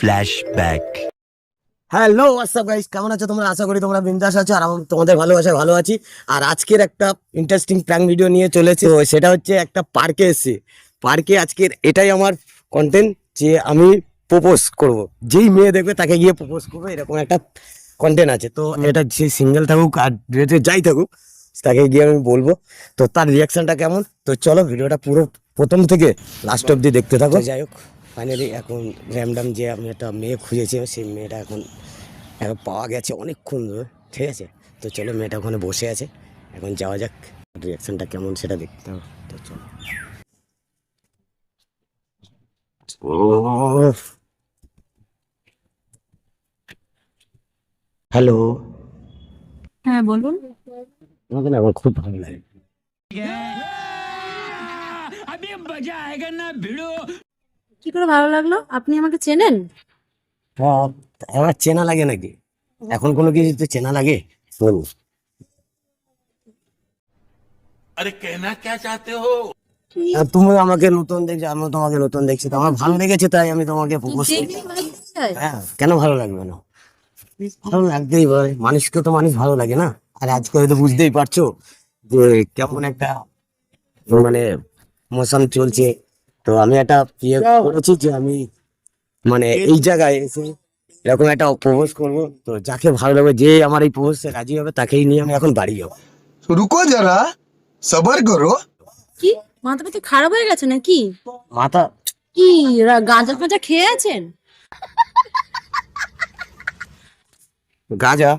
Flashback. Hello WhatsApp guys কেমন আছো তোমরা? আশা করি তোমরা বিন্দাস আছো আর আমি তোমাদের ভালোবাসায় ভালো আছি। আর আজকের একটা ইন্টারেস্টিং প্র্যাঙ্ক ভিডিও নিয়ে চলেছে। তো সেটা হচ্ছে একটা পার্কে এসে। পার্কে আজকের এটাই আমার কন্টেন্ট যে আমি প্রপোজ করব। যেই মেয়ে দেখবে তাকে গিয়ে প্রপোজ করব এরকম একটা কন্টেন্ট আছে। তো এটা যে সিঙ্গেল থাকুক আর ডেটে যাই থাকুক তাকে গিয়ে আমি বলব। তো তার রিয়াকশনটা কেমন? তো চলো ভিডিওটা পুরো প্রথম থেকে লাস্ট অব্দি দেখতে থাকো। যাই হোক। ফাইনালি এখন র্যামডাম যে আমি একটা মেয়ে খুঁজেছি সেই মেয়েটা এখন এখন পাওয়া গেছে অনেকক্ষণ ধরে ঠিক আছে? তো চলো মেয়েটা ওখানে বসে আছে এখন যাওয়া যাক রিয়াকশনটা কেমন সেটা দেখতে হবে তো চলো। হ্যালো হ্যাঁ বলুন। আমাকে না আমার খুব ভালো লাগে। কি করে ভালো লাগল? আপনি আমাকে চেনেন? হ্যাঁ আমার চেনা লাগে নাকি? এখন কোনো কিছু তো চেনা লাগে? বল আর তুমি আমাকে নতুন দেখছ আমি তোমাকে নতুন দেখছি। আমার ভালো লেগেছে তাই আমি তোমাকে প্রপোজ হ্যাঁ কেন ভালো লাগবে না? ভালো লাগতেই পারে। মানুষকে তো মানুষ ভালো লাগে না? আর আজকে হয়তো বুঝতেই পারছ যে কেমন একটা মানে মোশন চলছে। তো আমি একটা ইয়ে করেছি যে আমি মানে এই জায়গায় এসে এরকম একটা প্রপোজ করব। তো যাকে ভালো লাগবে যে আমার এই প্রপোজে রাজি হবে তাকেই নিয়ে আমি এখন বাড়ি যাব। রুকো যারা সবার করো। কি? মাথা ব্যথা খারাপ হয়ে গেছে নাকি? মাথা কি গাঁজা ফাঁজা খেয়ে আছেন? গাঁজা।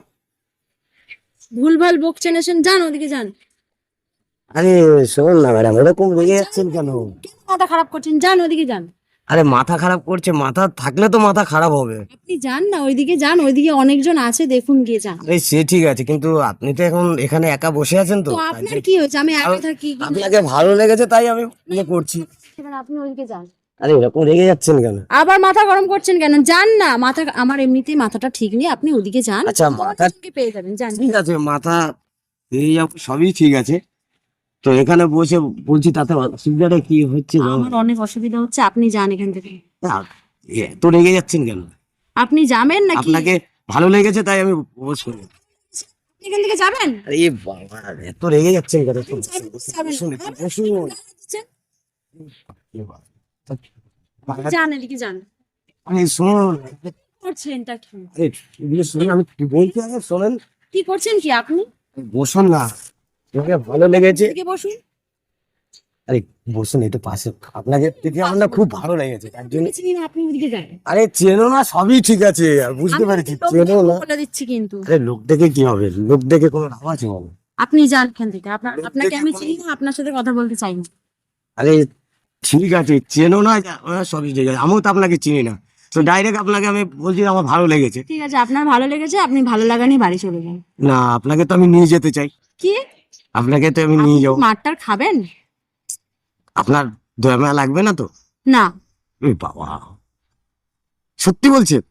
ভুলভাল বকছেন এসেন যান ওদিকে যান। আরে শোন না ম্যাডাম এরকম রেগে যাচ্ছেন কেন? মাথা খারাপ করছেন? যান ওদিকে যান। আরে মাথা খারাপ করছে মাথা থাকলে তো মাথা খারাপ হবে। আপনি যান না ওইদিকে যান ওইদিকে অনেকজন আছে দেখুন গিয়ে যান। আরে সে ঠিক আছে কিন্তু আপনি তো এখন এখানে একা বসে আছেন তো তো আপনার কি হয়েছে? আমি একা থাকি আপনাকে ভালো লেগেছে তাই আমি ইয়ে করছি। এবার আপনি ওইদিকে যান। আরে এরকম রেগে যাচ্ছেন কেন? আবার মাথা গরম করছেন কেন? যান না মাথা আমার এমনিতেই মাথাটা ঠিক নেই আপনি ওদিকে যান। আচ্ছা মাথা পেয়ে যাবেন যান। ঠিক আছে মাথা এই সবই ঠিক আছে। তো এখানে বসে বলছি তাতে অসুবিধাটা কি হচ্ছে? আমার অনেক অসুবিধা হচ্ছে আপনি যান এখান থেকে। তো রেগে যাচ্ছেন কেন? আপনি যাবেন নাকি? আপনাকে ভালো লেগেছে তাই আমি করি এখান থেকে যাবেন? আরে বাবা এত রেগে যাচ্ছেন কেন? বসুন, যাবেন। বসুন, একটু বসুন। যান এদিকে যান। আরে শুনুন কি করছেনটা কি? আরে শুনুন আমি কি বলছি আগে? শোনেন। কি করছেন কি আপনি? বসুন না। তোমাকে ভালো লেগেছে? বসুন। আরে বসুন একটু পাশে। আপনাকে দেখে আমার না খুব ভালো লেগেছে। তার জন্য আমি চিনি না, আপনি ওদিকে যান। আরে চেনো না সবই ঠিক আছে। বুঝতে পেরেছি চেনো না। বলে দিচ্ছি কিন্তু। আরে লোক দেখে কি হবে? লোক দেখে কোনো লাভ আছে বলো? আপনি যান এখান থেকে। আপনার আপনাকে আমি চিনি না আপনার সাথে কথা বলতে চাই না। আরে ঠিক আছে চেনো না সবই ঠিক আছে। আমিও তো আপনাকে চিনি না। তো ডাইরেক্ট আপনাকে আমি বলছি আমার ভালো লেগেছে। ঠিক আছে আপনার ভালো লেগেছে আপনি ভালো লাগা নিয়ে বাড়ি চলে যান। না আপনাকে তো আমি নিয়ে যেতে চাই। কি? আপনাকে তো আমি নিয়ে যাব। মারটার খাবেন? আপনার দয়া মায়া লাগবে না তো? না। এ বাবা। সত্যি বলছেন?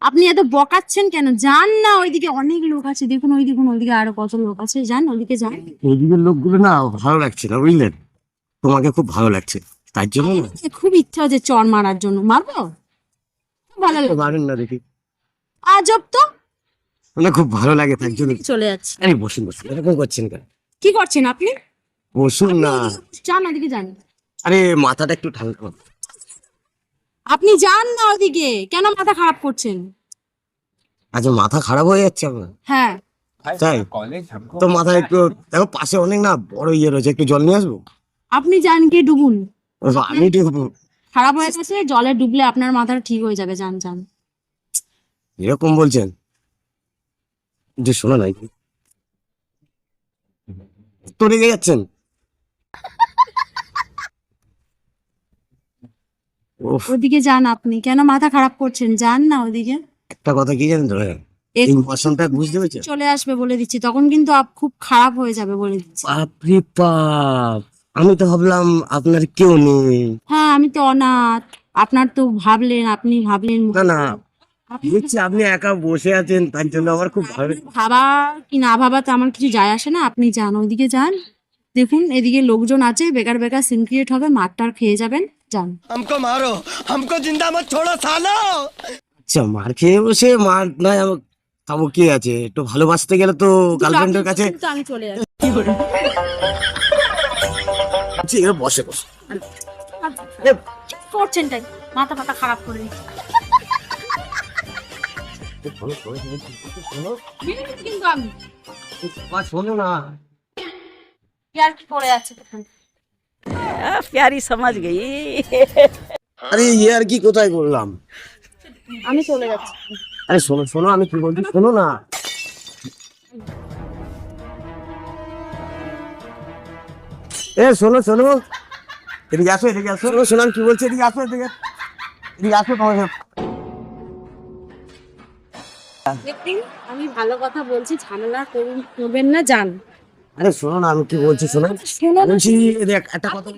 আপনি এত বকাচ্ছেন কেন? যান না ওইদিকে অনেক লোক আছে। দেখুন ওই দেখুন ওইদিকে আরও কত লোক আছে। যান ওইদিকে যান। ওইদিকের লোকগুলো না ভালো লাগছে না বুঝলেন? তোমাকে খুব ভালো লাগছে। তার জন্য না। খুব ইচ্ছা হচ্ছে চর মারার জন্য। মারবো? ভালো লাগে। মারেন না দেখি। আজব তো। মানে খুব ভালো লাগে তার জন্য। চলে যাচ্ছে। আরে বসুন বসুন। এরকম করছেন কেন? কি করছেন আপনি? বসুন না। যান ওদিকে যান। আরে মাথাটা একটু ঠান্ডা। আপনি যান না ওদিকে। কেন মাথা খারাপ করছেন? আচ্ছা মাথা খারাপ হয়ে যাচ্ছে আপনার হ্যাঁ। তাই? তো মাথা একটু দেখো পাশে অনেক না বড় ইয়ে রয়েছে। একটু জল নিয়ে আসব? আপনি যান গিয়ে ডুবুন। আমি একটু খারাপ হয়ে গেছে জলে ডুবলে আপনার মাথাটা ঠিক হয়ে যাবে। যান যান। এরকম বলছেন? যে শোনো নাই। তো রেগে যাচ্ছেন? ওদিকে যান আপনি। কেন মাথা খারাপ করছেন? যান না ওদিকে। একটা কথা কি জানেন ইমোশনটা বুঝতে চলে আসবে বলে দিচ্ছি। তখন কিন্তু আপ- খুব খারাপ হয়ে যাবে বলে দিচ্ছি। বাপরে বাপ! আমি তো ভাবলাম আপনার কেউ নেই। হ্যাঁ আমি তো অনাথ। আপনার তো ভাবলেন আপনি ভাবলেন না না। আপনি- দেখছি আপনি একা বসে আছেন তার জন্য আমার খুব ভালো ভাবা কি না ভাবা তো আমার কিছু যায় আসে না আপনি যান ওইদিকে যান দেখুন এদিকে লোকজন আছে বেকার বেকার সিন ক্রিয়েট হবে মারটার খেয়ে যাবেন যান हमको मारो हमको जिंदा मत छोड़ो सालो আচ্ছা মার খেয়ে বসে মার নয় আমার খাবো কি আছে একটু ভালোবাসতে গেলে তো গার্লফ্রেন্ডের কাছে তো আমি চলে যাচ্ছি ঠিক আছে, বসে বসে করছেন তাই মাথা ফাতা খারাপ করে শোনো আমি কি আরে আর কি কোথায় বললাম আমি চলে যাচ্ছি। আরে শোনো শোনো আমি কি বলছি শোনো না। এ শোনো শোনো। এদিকে আসো এদিকে আসো। শোনো শোনো আমি কি বলছে? এদিকে আসো এদিকে। এদিকে আসো তোমার আমি ভালো কথা বলছি ঝামেলা করবেন না যান। আরে শোনো না আমি কি বলছি শোনো? বলছি একটা কথা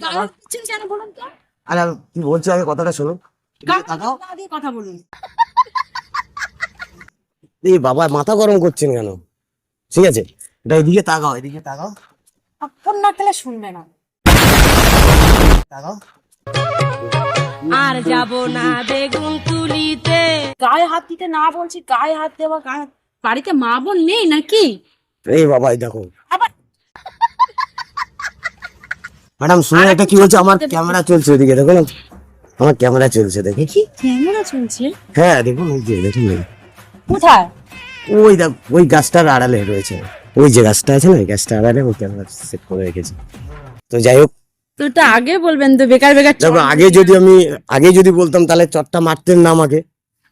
বলুন তো? আরে কি বলছি আগে কথাটা শোনো। কথা বলুন। এই বাবা মাথা গরম করছেন কেন? ঠিক আছে এটা এদিকে তাকাও এদিকে তাকাও। ফোন না খেলে শুনবে না। তাকাও। আর যাব না বেগুন তুলিতে। গায়ে হাত দিতে না বলছি গায়ে হাত দেওয়া গায়ে বাড়িতে মা বোন নেই নাকি? এই বাবা দেখো। আবার ম্যাডাম শুনে এটা কি বলছে? আমার ক্যামেরা চলছে ওদিকে দেখো না। আমার ক্যামেরা চলছে দেখি। কি? ক্যামেরা চলছে? হ্যাঁ দেখুন ওই যে দেখুন দেখুন। কোথায়? ওই দেখ ওই গাছটার আড়ালে রয়েছে। ওই যে গাছটা আছে না ওই গাছটা আড়ালে ওই ক্যামেরা সেট করে রেখেছি। তো যাই হোক তো আগে বলবেন তো বেকার বেকার দেখো আগে যদি আমি আগে যদি বলতাম তাহলে চটটা মারতেন না আমাকে।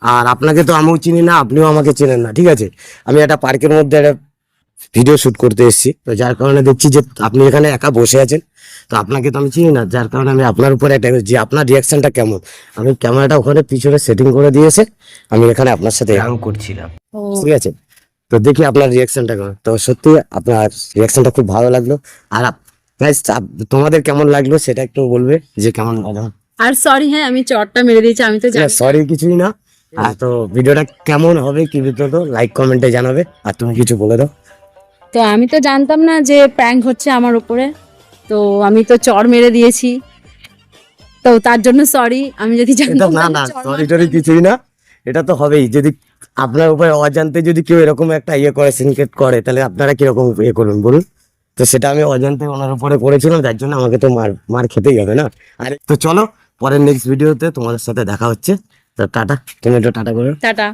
আর আপনাকে তো আমিও চিনি না আপনিও আমাকে চেনেন না ঠিক আছে? আমি একটা পার্কের মধ্যে একটা ভিডিও শুট করতে এসেছি। তো যার কারণে দেখছি যে আপনি এখানে একা বসে আছেন। তো আপনাকে তো আমি চিনি না যার কারণে আমি আপনার উপরে একটা যে আপনার রিয়াকশনটা কেমন? আমি ক্যামেরাটা ওখানে পিছনে সেটিং করে দিয়েছে আমি এখানে আপনার সাথে করছিলাম। ঠিক আছে? তো দেখি আপনার রিয়াকশনটা কেমন? তো সত্যি আপনার রিয়াকশনটা খুব ভালো লাগল। আর আপ- তোমাদের কেমন লাগল সেটা একটু বলবে যে কেমন লাগল। আর সরি হ্যাঁ আমি চটটা মেরে দিয়েছি আমি তো জানি সরি কিছুই না। আর তো ভিডিওটা কেমন হবে কি বিদ্যুৎ লাইক কমেন্টে জানাবে আর তুমি কিছু বলে দাও। তো আমি তো জানতাম না যে প্র্যাঙ্ক হচ্ছে আমার উপরে তো আমি তো চর মেরে দিয়েছি। তো তার জন্য সরি আমি যদি জানতাম না না সরি টরি কিছুই না এটা তো হবেই। যদি আপনার উপরে অজান্তে যদি কেউ এরকম একটা ইয়ে করে সিনকেট করে তাহলে আপনারা কীরকম ইয়ে করুন বলুন। তো সেটা আমি অজান্তে ওনার উপরে করেছিলাম, যার জন্য আমাকে তো মার মার খেতেই হবে না। আরে, তো চলো, পরের নেক্সট ভিডিওতে তোমাদের সাথে দেখা হচ্ছে। তো টাটা, তুমি একটু টাটা করো টাটা।